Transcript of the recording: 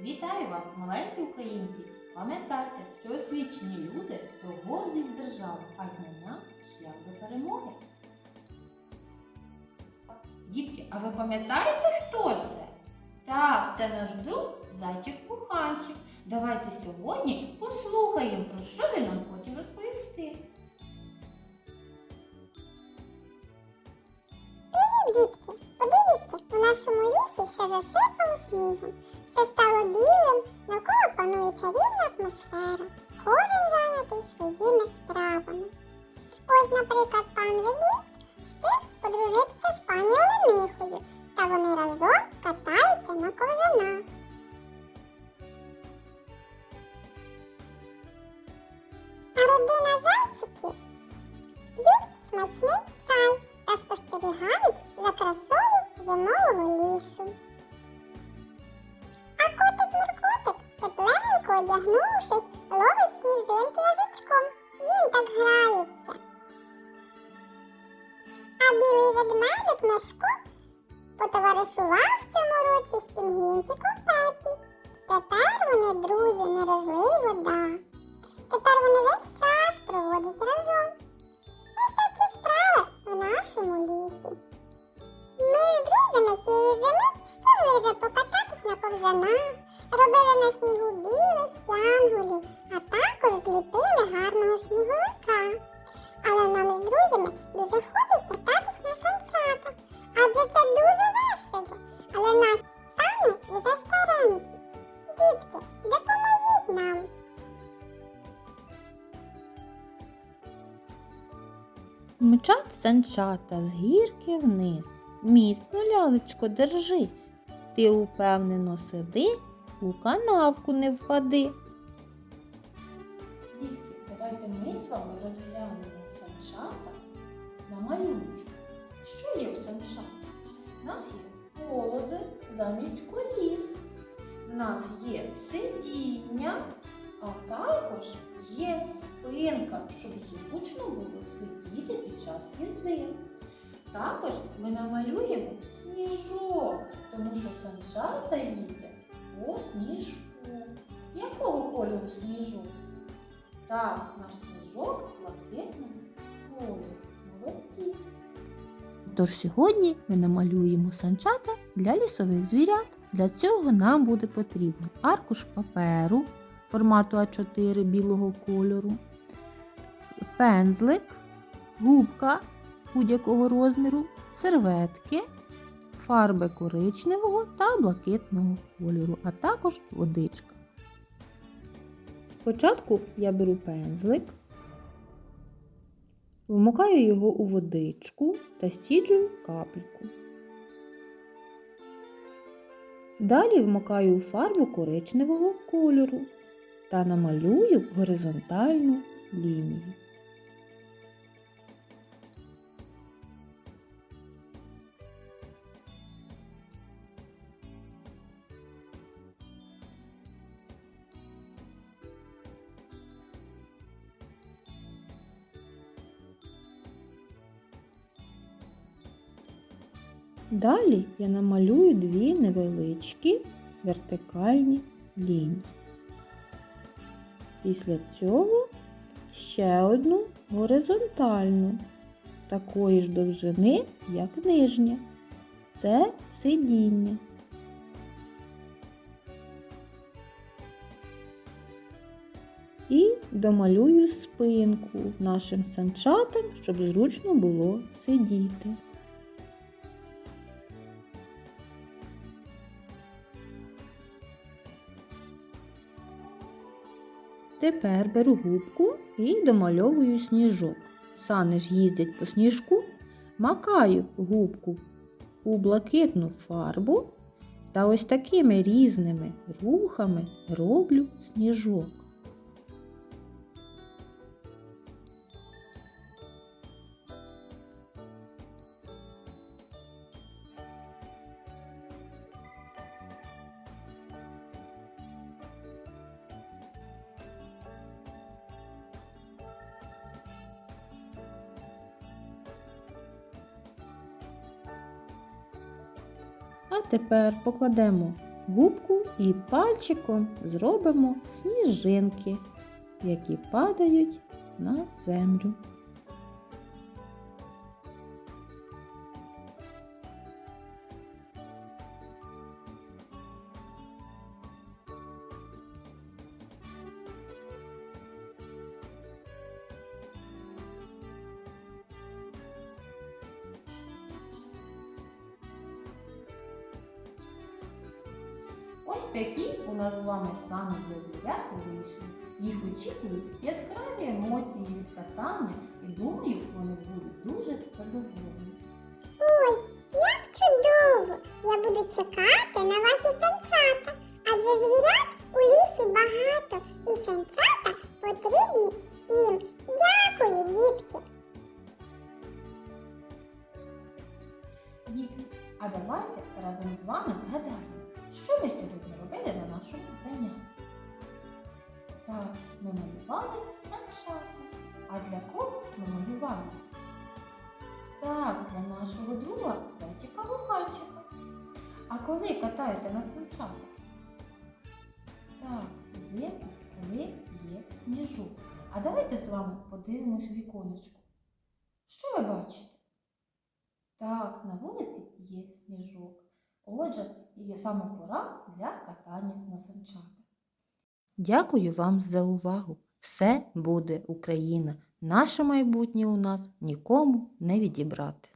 Вітаю вас, маленькі українці! Пам'ятайте, що освічені люди то гордість держави, а знання шлях до перемоги. Дітки, а ви пам'ятаєте, хто це? Так, це наш друг зайчик Пуханчик. Давайте сьогодні послухаємо, про що він нам хоче розповісти. Дітки, подивіться, у нашому лісі все засипало снігом, все стало білим, навколо панує чарівна атмосфера. Кожен зайнятий своїми справами. Ось, наприклад, пан ведмідь встиг подружитися з пані Оленихою, та вони разом катаються на ковзанах. А родина зайчиків п'ють смачний чай та спостерігають за красою зимового лісу. Одягнувшись, ловить сніжинки язичком. Він так грається. А білий ведмедик Мешко потоваришував в цьому році з пінгвінчиком Пепі. Тепер вони друзі, не розлий вода. Тепер вони весь час проводять разом. Ось такі справи в нашому лісі. Ми з друзями цієї зими встигли вже покататись на ковзанах, робили на снігу білих янголів, а також зліпили гарного сніговика. Але нам з друзями дуже хочеться кататись на санчатах, адже це дуже весело. Але наші самі вже старенькі. Дітки, допоможіть нам. Мчать санчата з гірки вниз. Міцно, лялечко, держись. Ти упевнено сиди, у канавку не впади. Дітки, давайте ми з вами розглянемо санчата на малюночку. Що є в санчатах? У нас є полози замість коліс. У нас є сидіння, а також є спинка, щоб зручно було сидіти під час їзди. Також ми намалюємо сніжок, тому що санчата їздять по сніжку. Якого кольору сніжок? Так, наш сніжок блакитного кольору. Молодці. Тож сьогодні ми намалюємо санчата для лісових звірят. Для цього нам буде потрібно аркуш паперу формату А4 білого кольору, пензлик, губка будь-якого розміру, серветки, фарби коричневого та блакитного кольору, а також водичка. Спочатку я беру пензлик, вмикаю його у водичку та стіджую капельку. Далі вмикаю у фарбу коричневого кольору та намалюю горизонтальну лінію. Далі я намалюю дві невеличкі вертикальні лінії. Після цього ще одну горизонтальну, такої ж довжини, як нижня. Це сидіння. І домалюю спинку нашим санчатам, щоб зручно було сидіти. Тепер беру губку і домальовую сніжок. Сани ж їздять по сніжку, макаю губку у блакитну фарбу та ось такими різними рухами роблю сніжок. А тепер покладемо губку і пальчиком зробимо сніжинки, які падають на землю. Ось такі у нас з вами сани для звірят вийшли. Їх очікують яскраві емоції від катання і думаю, вони будуть дуже задоволені. Ой, як чудово! Я буду чекати на ваші санчата, адже звірят у лісі багато, і санчата потрібні всім. Дякую, дітки! Діти, а давайте разом з вами згадаємо, що ми сьогодні робили на нашому занятті. Так, ми малювали санчата. А для кого ми малювали? Так, для нашого друга зайчика Луканчика. А коли катаються на санчатах? Так, взимку, коли є сніжок. А давайте з вами подивимось у віконечко. Що ви бачите? Так, на вулиці є сніжок. Отже, є саме пора для катання на санчатах. Дякую вам за увагу. Все буде Україна. Наше майбутнє у нас нікому не відібрати.